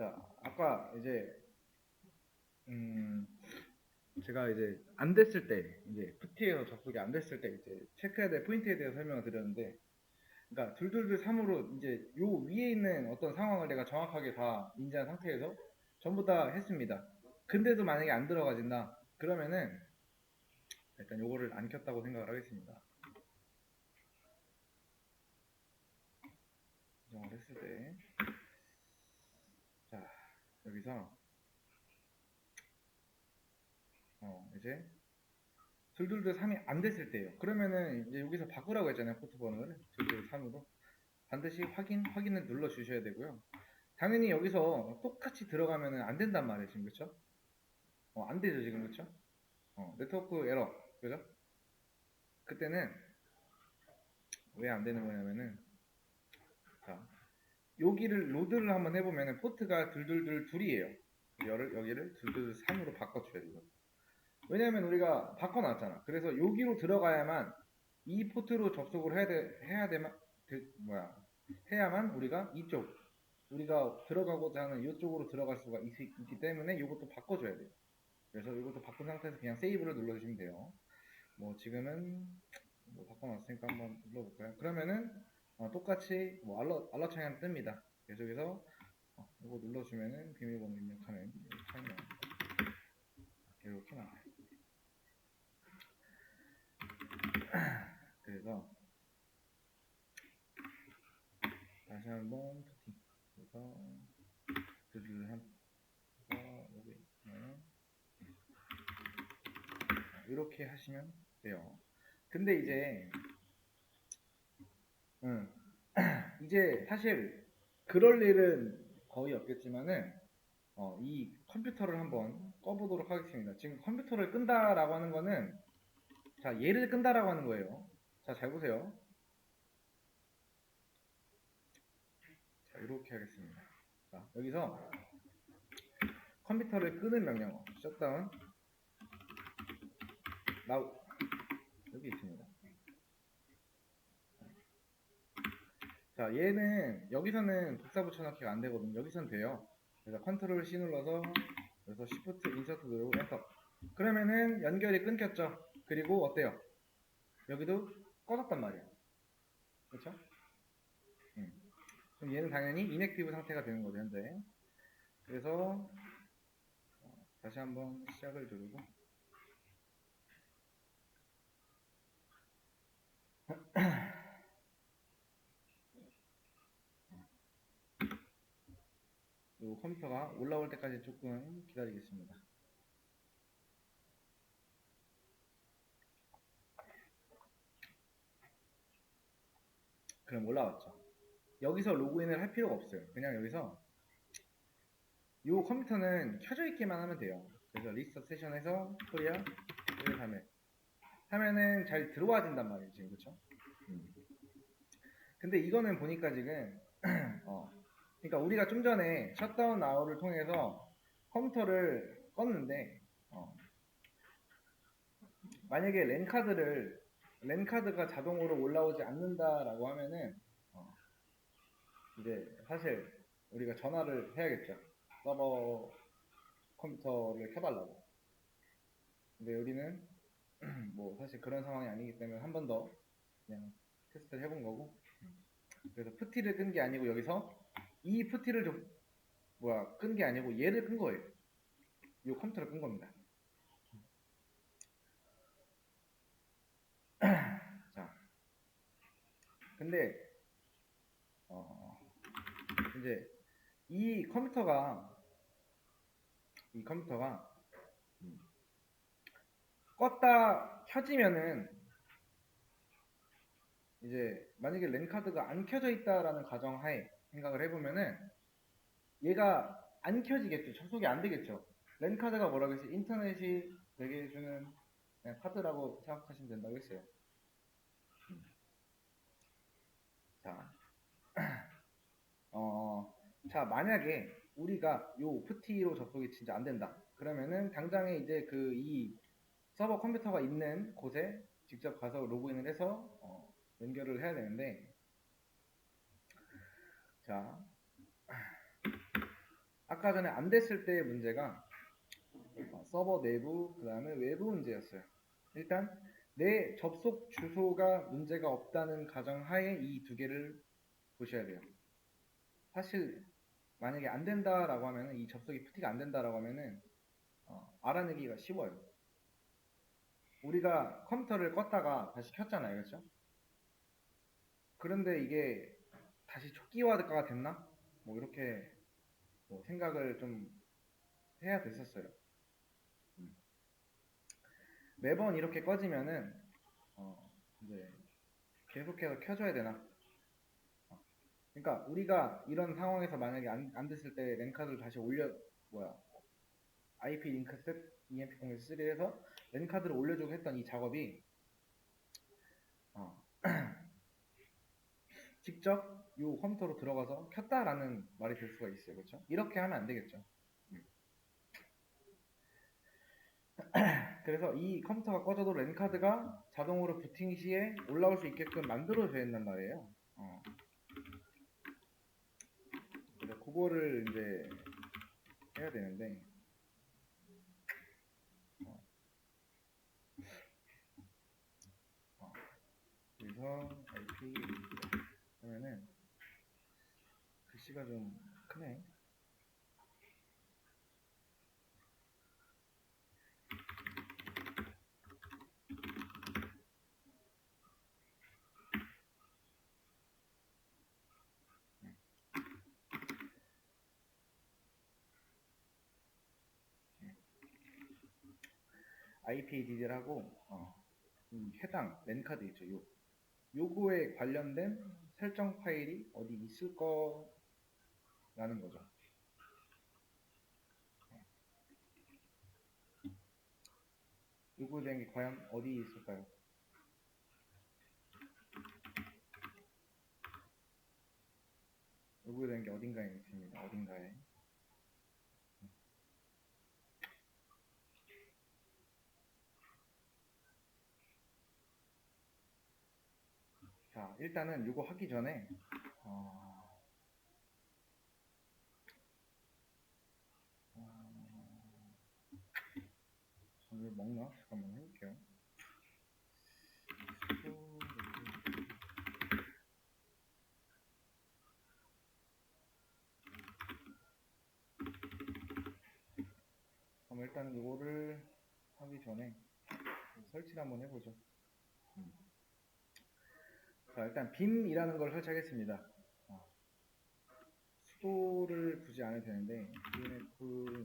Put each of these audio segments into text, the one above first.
자, 아까 이제 음 제가 이제 안 됐을 때 이제 푸티에서 접속이 안 됐을 때 이제 체크해야 될 포인트에 대해서 설명을 드렸는데 그러니까 둘둘둘 3으로 이제 요 위에 있는 어떤 상황을 내가 정확하게 다 인지한 상태에서 전부 다 했습니다. 근데도 만약에 안 들어가진다 그러면은 일단 요거를 안 켰다고 생각을 하겠습니다. 정을 자, 여기서 어, 이제 둘둘둘 3이 안 됐을 때예요. 그러면은 이제 여기서 바꾸라고 했잖아요. 포트 번호를 둘둘 3으로 반드시 확인 확인을 눌러 주셔야 되고요. 당연히 여기서 똑같이 들어가면은 안 된단 말이에요. 지금 그렇죠? 어, 안 되죠, 지금 그렇죠? 어, 네트워크 에러. 그죠? 그때는 왜 안 되는 거냐면은 자, 여기를 로드를 한번 해보면은 포트가 둘둘둘 둘이에요. 여를 여기를 둘둘 3으로 바꿔줘야 돼요. 왜냐면 우리가 바꿔놨잖아. 그래서 여기로 들어가야만 이 포트로 접속을 해야 돼 해야 되만 되, 뭐야 해야만 우리가 이쪽 우리가 들어가고자 하는 이쪽으로 들어갈 수가 있, 기 때문에 이것도 바꿔줘야 돼요. 그래서 이것도 바꾼 상태에서 그냥 세이브를 눌러주시면 돼요. 뭐 지금은 뭐 바꿔놨으니까 한번 눌러볼까요? 그러면은 어, 똑같이 뭐 알러 알러 창이 뜹니다. 계속해서 어, 이거 눌러주면은 비밀번호 입력하는 창이. 이렇게 나와요. 그래서 다시 한번 푸팅 그래서 드릴 한 여기 있으면 이렇게 하시면 돼요. 근데 이제 음, 이제 사실 그럴 일은 거의 없겠지만은 어, 이 컴퓨터를 한번 꺼보도록 하겠습니다. 지금 컴퓨터를 끈다라고 하는 거는 자 얘를 끈다라고 하는 거예요. 자 잘 보세요. 자 이렇게 하겠습니다. 자 여기서 컴퓨터를 끄는 명령어 셧다운 나우 여기 있습니다. 자 얘는 여기서는 복사 붙여넣기가 안 되거든요. 여기선 돼요. 그래서 컨트롤 C 눌러서 그래서 Shift 인서트 누르고 엔터. 그러면은 연결이 끊겼죠. 그리고 어때요? 여기도 꺼졌단 말이에요. 그렇죠? 음. 그럼 얘는 당연히 인액티브 상태가 되는 거죠 현재. 그래서 어, 다시 한번 시작을 누르고 요 컴퓨터가 올라올 때까지 조금 기다리겠습니다. 그럼 올라왔죠. 여기서 로그인을 할 필요가 없어요. 그냥 여기서 이 컴퓨터는 켜져 있기만 하면 돼요. 그래서 리스터 세션에서 코리아 1, 3일 하면은 잘 들어와진단 말이에요. 지금 그쵸? 음. 근데 이거는 보니까 지금 어, 그러니까 우리가 좀 전에 셧다운 나우를 통해서 컴퓨터를 껐는데 어, 만약에 랜 카드를 랜 카드가 자동으로 올라오지 않는다라고 하면은 어, 이제 사실 우리가 전화를 해야겠죠. 서버 컴퓨터를 켜달라고. 근데 여기는 뭐 사실 그런 상황이 아니기 때문에 한 번 더 그냥 테스트를 해본 거고. 그래서 푸티를 끈 게 아니고 여기서 이 푸티를 좀 뭐야 끈 게 아니고 얘를 끈 거예요. 이 컴퓨터를 끈 겁니다. 자, 근데 어 이제 이 컴퓨터가 이 컴퓨터가 음, 껐다 켜지면은 이제 만약에 랜카드가 안 켜져 있다라는 가정하에 생각을 해보면은 얘가 안 켜지겠죠. 접속이 안 되겠죠. 랜카드가 뭐라고 했어요? 인터넷이 되게 해주는 그냥 카드라고 생각하시면 된다고 했어요. 음. 자, 어, 자 만약에 우리가 요 푸티로 접속이 진짜 안 된다. 그러면은 당장에 이제 그 이 서버 컴퓨터가 있는 곳에 직접 가서 로그인을 해서 어, 연결을 해야 되는데 자 아까 전에 안 됐을 때의 문제가 어, 서버 내부 그 다음에 외부 문제였어요. 일단 내 접속 주소가 문제가 없다는 가정하에 이 두 개를 보셔야 돼요. 사실 만약에 안 된다라고 하면은 이 접속이 푸티가 안 된다라고 하면은 어, 알아내기가 쉬워요. 우리가 컴퓨터를 껐다가 다시 켰잖아요, 그렇죠? 그런데 이게 다시 초기화가 됐나? 뭐 이렇게 뭐 생각을 좀 해야 됐었어요. 음. 매번 이렇게 꺼지면은 어, 이제 계속해서 켜줘야 되나? 어. 그러니까 우리가 이런 상황에서 만약에 안, 안 됐을 때 랜카드를 다시 올려 뭐야 IP 링크 셋 EMP03에서 랜카드를 올려주고 했던 이 작업이 어, 직접 이 컴퓨터로 들어가서 켰다라는 말이 될 수가 있어요. 그렇죠? 이렇게 하면 안 되겠죠. 음. 그래서 이 컴퓨터가 꺼져도 랜카드가 자동으로 부팅 시에 올라올 수 있게끔 만들어줘야 된단 말이에요. 어. 그래서 그거를 이제 해야 되는데 어. 어. 그래서 IP 그러면은 글씨가 좀 크네. IPADD라고 어, 이 해당 랜카드 있죠. 요 요거에 관련된 설정 파일이 어디 있을 거 라는 거죠. 대한 게 과연 어디 있을까요? 대한 게 어딘가에 있습니다. 어딘가에. 자, 일단은 이거 하기 전에 어... 어... 저를 먹나? 잠깐만 해볼게요. 그럼 일단은 이거를 하기 전에 설치를 한번 해보죠. 음. 자, 일단 빔이라는 걸 설치하겠습니다. 어. 수도를 굳이 안 해도 되는데, DNF,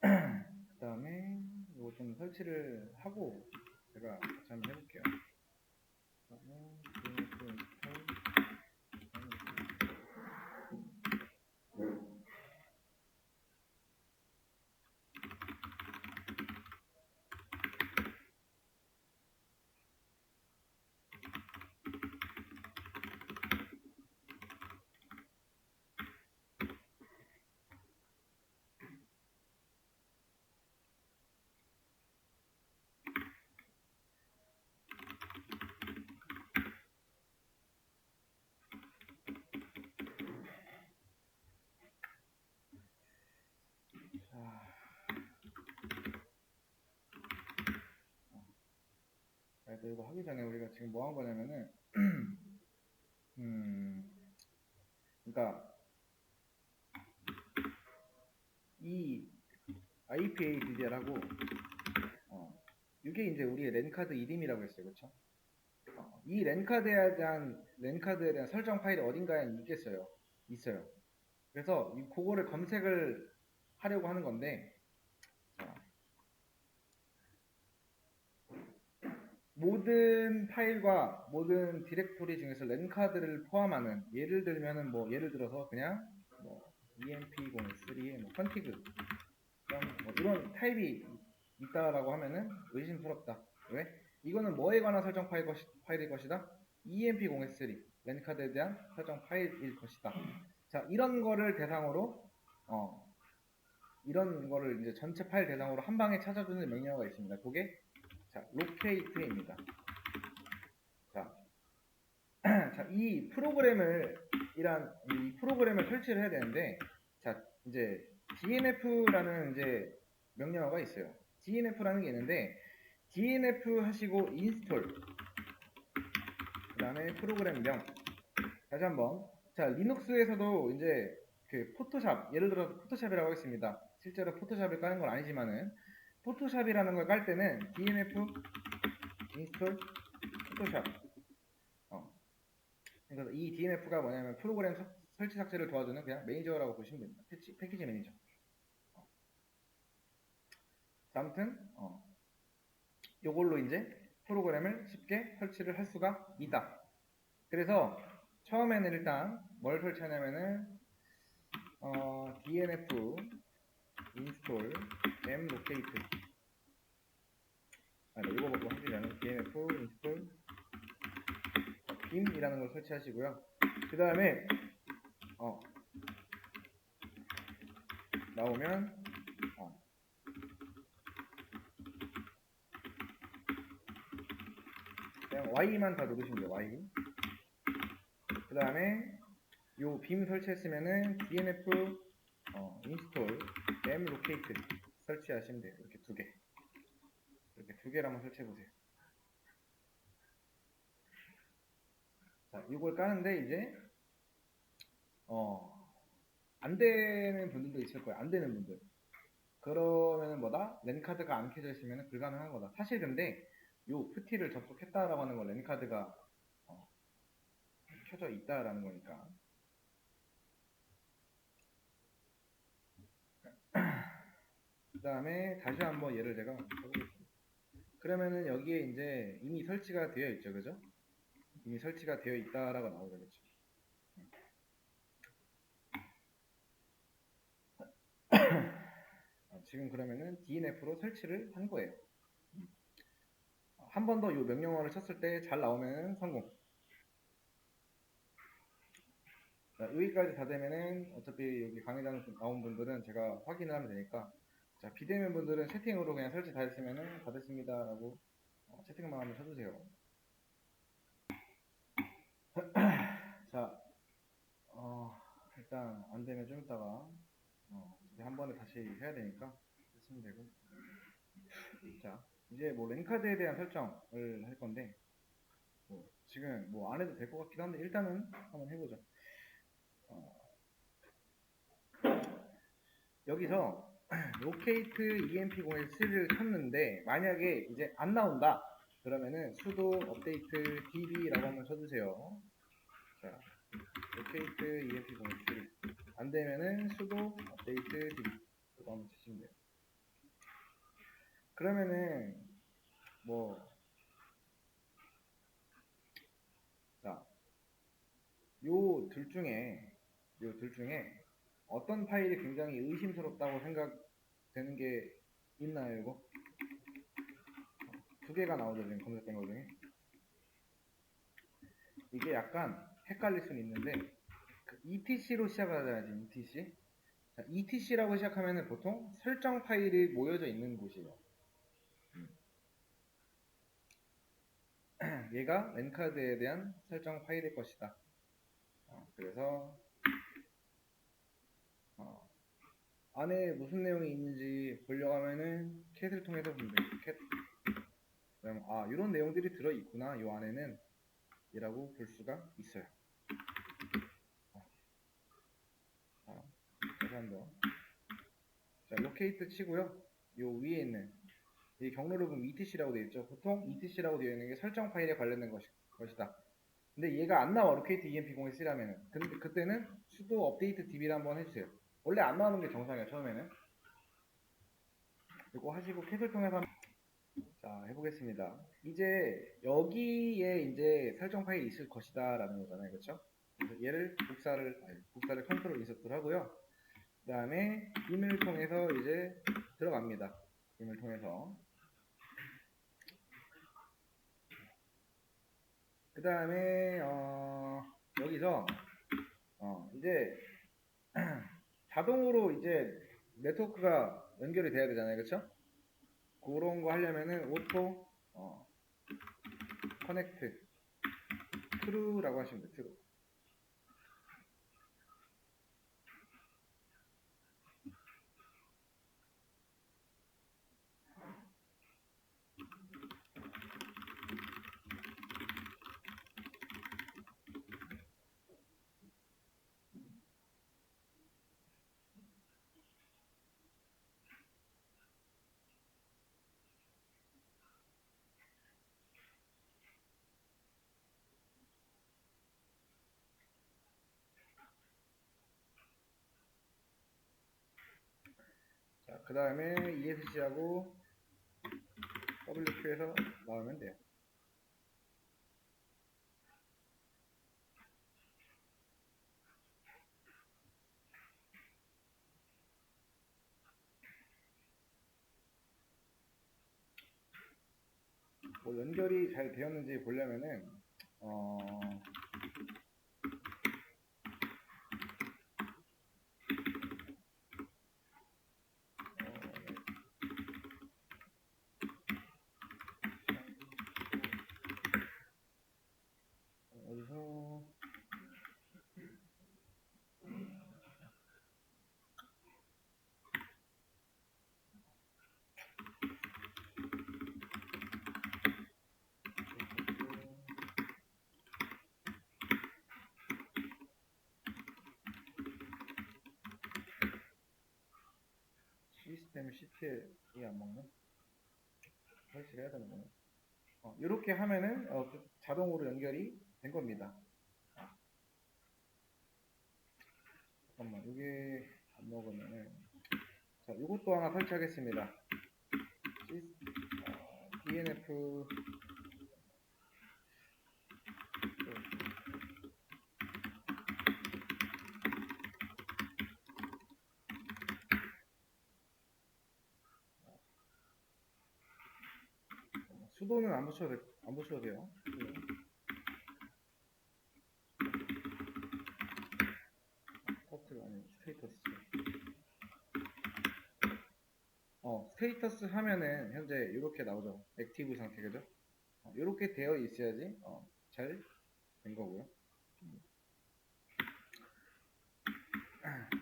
그 다음에 이거 좀 설치를 하고 제가 같이 한번 해볼게요. 자, 이거 하기 전에 우리가 지금 뭐 한 거냐면은, 음, 그러니까 이 IPADD라고 어, 이게 이제 우리의 랜카드 이름이라고 했어요, 그렇죠? 어, 이 랜카드에 대한 랜카드에 대한 설정 파일이 어딘가에 있겠어요, 있어요. 그래서 이 그거를 검색을 하려고 하는 건데 자, 모든 파일과 모든 디렉토리 중에서 랜카드를 포함하는 예를 들면은 뭐 예를 들어서 그냥 뭐 emp03의 뭐 컨피그 뭐 이런 타입이 있다라고 하면은 의심스럽다. 왜? 이거는 뭐에 관한 설정 파일 것이, 파일일 것이다? emp03 랜카드에 대한 설정 파일일 것이다. 자, 이런 거를 대상으로, 어, 이런 거를 이제 전체 파일 대상으로 한 방에 찾아주는 명령어가 있습니다. 그게, 자, locate입니다. 자, 자, 이 프로그램을, 이란, 이 프로그램을 설치를 해야 되는데, 자, 이제, dnf라는 이제 명령어가 있어요. dnf라는 게 있는데, dnf 하시고 install, 그 다음에 프로그램명, 다시 한번. 자, 리눅스에서도 이제 그 포토샵, 예를 들어서 포토샵이라고 하겠습니다. 실제로 포토샵을 까는 건 아니지만은, 포토샵이라는 걸 깔 때는 dnf install 포토샵. 어. 그래서 이 dnf가 뭐냐면 프로그램 석- 설치 삭제를 도와주는 그냥 매니저라고 보시면 됩니다. 패치, 패키지 매니저. 어. 자, 아무튼, 어. 요걸로 이제 프로그램을 쉽게 설치를 할 수가 있다. 그래서 처음에는 일단 뭘 설치하냐면은 어, dnf install m locate 아, 네, 이거 보고 하시려면 dnf install bim이라는 걸 설치하시고요. 그 다음에 어, 나오면 어, 그냥 Y만 다 누르시면 돼요. Y. 그 다음에 요 빔 설치했으면은 dnf 어, install m locate 설치하시면 돼요. 이렇게 두 개. 두 개를 한번 설치해 보세요. 자, 이걸 까는데 이제 어, 안 되는 분들도 있을 거예요. 안 되는 분들. 그러면은 뭐다? 랜카드가 안 켜져 있으면 불가능한 거다. 사실 근데 요 푸티를 접속했다라고 하는 건 랜카드가 어, 켜져 있다라는 거니까. 그 다음에 다시 한번 예를 제가 해보겠습니다. 그러면은 여기에 이제 이미 설치가 되어 있죠, 그죠? 이미 설치가 되어 있다라고 나오죠, 그렇죠? 어, 지금 그러면은 DNF로 설치를 한 거예요. 한 번 더 이 명령어를 쳤을 때 잘 나오면 성공. 자, 여기까지 다 되면은 어차피 여기 강의장 나온 분들은 제가 확인을 하면 되니까 자 비대면 분들은 채팅으로 그냥 설치 다 했으면은 다 됐습니다라고 어, 채팅만 한번 쳐주세요. 자, 어, 일단 안 되면 좀 이따가 어, 한 번에 다시 해야 되니까 했으면 되고. 자, 이제 뭐 랜카드에 대한 설정을 할 건데 뭐 지금 뭐 안 해도 될 것 같기도 한데 일단은 한번 해보죠. 어, 여기서 locate emp01를 켰는데 만약에 이제 안 나온다 그러면은 sudo update db라고 한번 쳐주세요. 자, locate emp01 안 되면은 sudo update db 그거 한번 치시면 돼요. 그러면은 뭐 자, 요 둘 중에 요 둘 중에 어떤 파일이 굉장히 의심스럽다고 생각되는 게 있나요, 이거? 두 개가 나오죠, 지금 검색된 거 중에. 이게 약간 헷갈릴 수는 있는데, 그 ETC로 시작을 하잖아요, ETC. 자, ETC라고 시작하면은 보통 설정 파일이 모여져 있는 곳이에요. 음. 얘가 랜카드에 대한 설정 파일일 것이다. 어, 그래서 어, 안에 무슨 내용이 있는지 보려고 하면은 캣을 통해서 보면 돼요. 캣. 그러면 아 이런 내용들이 들어 있구나. 이 안에는 이라고 볼 수가 있어요. 어. 자, 다시 한번. 자, 로케이트 치고요. 요 위에 있는 이 경로를 보면 ETC라고 되어 있죠. 보통 ETC라고 되어 있는 게 설정 파일에 관련된 것이, 것이다. 근데 얘가 안 나와. 로케이트 EMP013에는. 근데 그때는 sudo update db를 한번 해주세요. 원래 안 나오는 게 정상이야, 처음에는. 이거 하시고 캣을 통해서 한- 자, 해보겠습니다. 이제 여기에 이제 설정 파일이 있을 것이다 라는 거잖아요. 그렇죠? 얘를 복사를 아니, 복사를 컨트롤 인서트를 하고요. 그 다음에 임을 통해서 이제 들어갑니다. 임을 통해서 그 다음에 어, 여기서 어, 이제 자동으로 이제 네트워크가 연결이 돼야 되잖아요. 그렇죠? 그런 거 하려면은 오토 어, 커넥트 트루라고 하시면 돼요. 자, 그 다음에 ESC하고 WQ에서 나오면 돼요. 뭐 연결이 잘 되었는지 보려면은 어, 어, 어디서 시스템 CTL이 안 먹네. 설치를 해야 되는 거네. 어, 이렇게 하면은 어, 그 자동으로 연결이 된 겁니다. 아. 잠깐만, 이게 안 먹으면은 자, 이것도 하나 설치하겠습니다. 시- 어, DNF 수도는 안 붙여도 돼, 안 붙여도 돼요. 어, 스테이터스 하면은 현재 이렇게 나오죠. 액티브 상태 그죠? 이렇게 되어 있어야지 어, 잘된 거고요.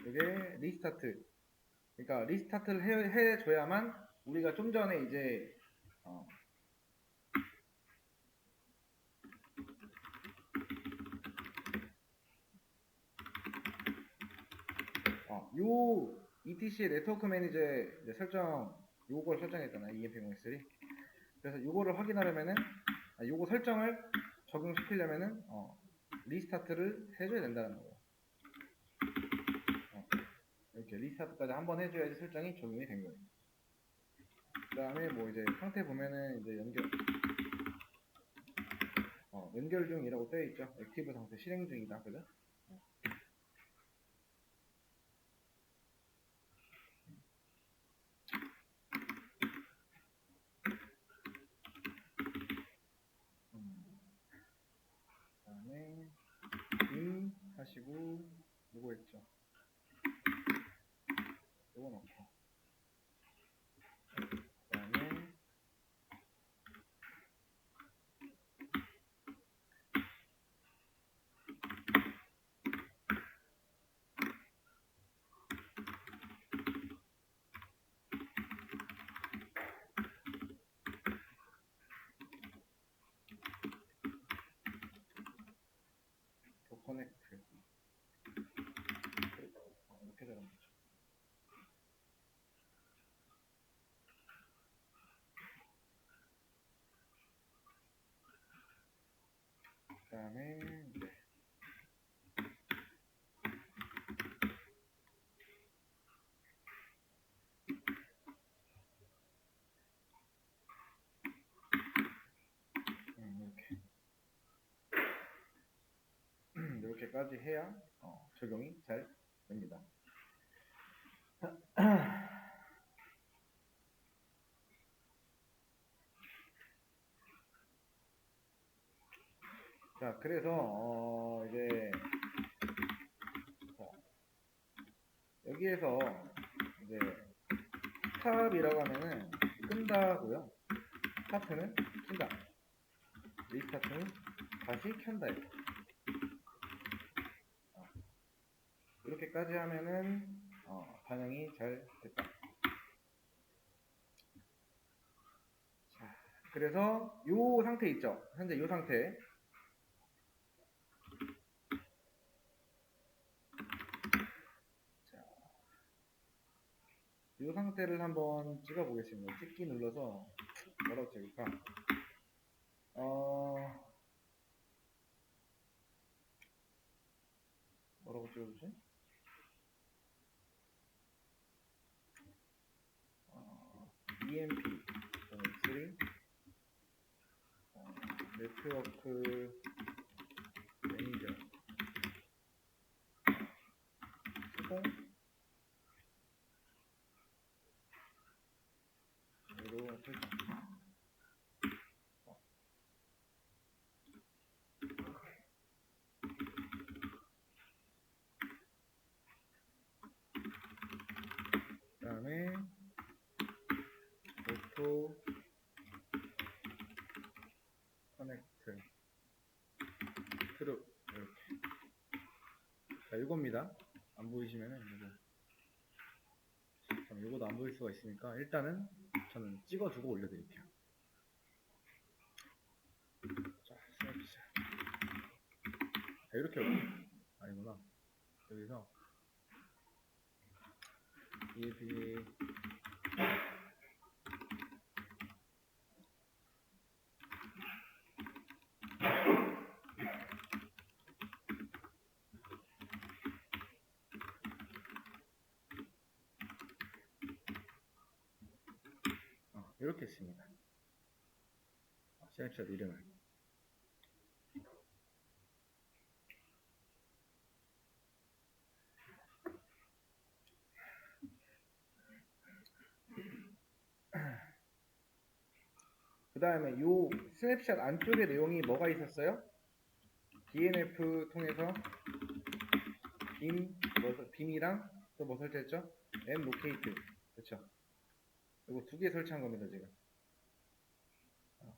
이게 리스타트. 그러니까 리스타트를 해, 해줘야만 우리가 좀 전에 이제 어, 어, 요 ETC의 네트워크 매니저 설정 요걸 설정했잖아요. EMP03. 그래서 요거를 확인하려면은 아, 요거 설정을 적용시키려면은 어, 리스타트를 해줘야 된다는 거예요. 어, 이렇게 리스타트까지 한번 해줘야지 설정이 적용이 된 거예요. 그 다음에 뭐 이제 상태 보면은 이제 연결 어, 연결 중이라고 떠 있죠. 액티브 상태 실행 중이다, 그죠? 음. 그다음에 임 하시고 누구 했죠? 요거 넣고 그다음에 도 커넥트 어, 이렇게 되는 거죠. 그 다음에 이제 음, 이렇게 이렇게까지 해야 어, 적용이 잘 됩니다. 자, 그래서 어, 이제 자, 여기에서 이제 스탑이라고 하면은 끈다고요. 스타트는 킨다. 리스타트는 다시 켠다. 어. 이렇게까지 하면은 어, 반영이 잘 됐다. 자, 그래서 요 상태 있죠. 현재 요 상태. 자, 요 상태를 한번 찍어 보겠습니다. 찍기 눌러서 뭐라고 찍을까? 어, 뭐라고 찍어주지? 어, EMP, X3, 어, 네트워크 매니저, 수동, 으로 설정. 그 다음에 오토 커넥트. 트루 이렇게. 자 이겁니다. 안 보이시면은 이거 잠깐 이거도 안 보일 수가 있으니까 일단은 저는 찍어주고 올려드릴게요. 자 자 이렇게 아니구나. 여기서. EAP 어, 이렇게 씁니다. 어, 스냅샷 이름을. 그 다음에 요 스냅샷 안쪽에 내용이 뭐가 있었어요? DNF 통해서 빔, 뭐, 빔이랑 또 뭐 설치했죠? M 로케이트. 그쵸? 이거 두 개 설치한 겁니다, 지금. 어.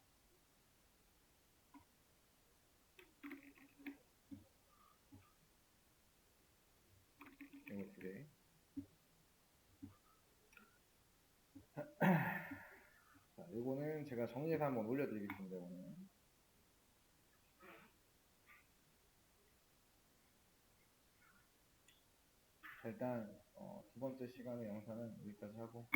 이거 두 개. 자, 요거는 제가 정리해서 한번 올려드리겠습니다, 오늘. 자, 일단, 어, 두 번째 시간의 영상은 여기까지 하고,